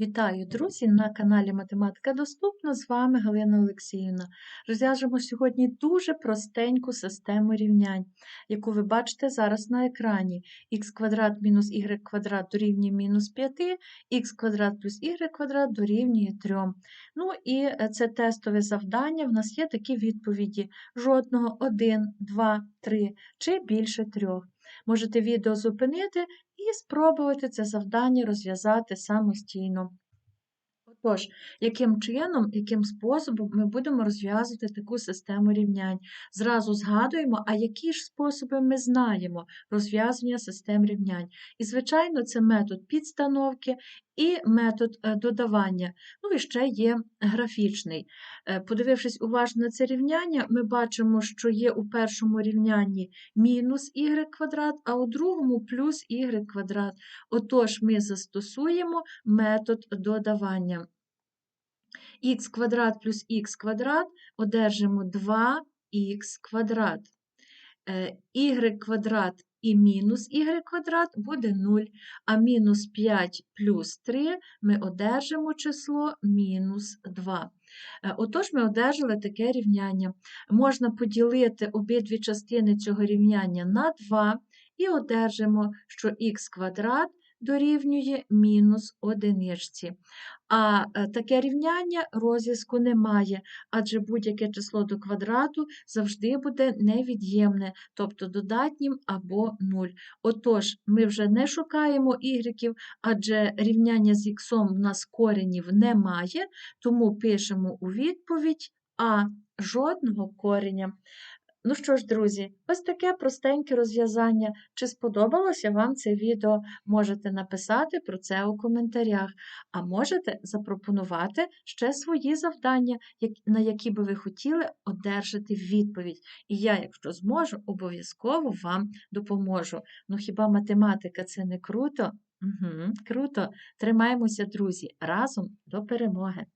Вітаю, друзі! На каналі Математика Доступна. З вами Галина Олексіївна. Розв'яжемо сьогодні дуже простеньку систему рівнянь, яку ви бачите зараз на екрані. х квадрат мінус y квадрат дорівнює мінус 5, х квадрат плюс y квадрат дорівнює 3. Ну і е, це тестове завдання. В нас є такі відповіді: жодного, 1, 2, 3 чи більше 3. Можете відео зупинити і спробувати це завдання розв'язати самостійно. Отож, яким чином, яким способом ми будемо розв'язувати таку систему рівнянь? Зразу згадуємо, а які ж способи ми знаємо розв'язання систем рівнянь. І, звичайно, це метод підстановки і метод е, додавання. Ну і ще є графічний. Е, Подивившись уважно на це рівняння, ми бачимо, що є у першому рівнянні мінус y квадрат, а у другому плюс y квадрат. Отож, ми застосуємо метод додавання х квадрат плюс х квадрат одержимо 2х квадрат. Е, y квадрат і мінус y квадрат буде 0, а мінус 5 плюс 3 ми одержимо число мінус 2. Е, Отож, ми одержали таке рівняння. Можна поділити обидві частини цього рівняння на 2 і одержимо, що х квадрат дорівнює мінус одиничці. А е, таке рівняння розв'язку немає, адже будь-яке число до квадрату завжди буде невід'ємне, тобто додатнім або 0. Отож, ми вже не шукаємо ігреків, адже рівняння з х в нас коренів немає, тому пишемо у відповідь А жодного кореня. Ну що ж, друзі, ось таке простеньке розв'язання. Чи сподобалося вам це відео? Можете написати про це у коментарях, а можете запропонувати ще свої завдання, на які би ви хотіли одержати відповідь. І я, якщо зможу, обов'язково вам допоможу. Ну хіба математика це не круто? Угу, Круто! Тримаємося, друзі, разом до перемоги!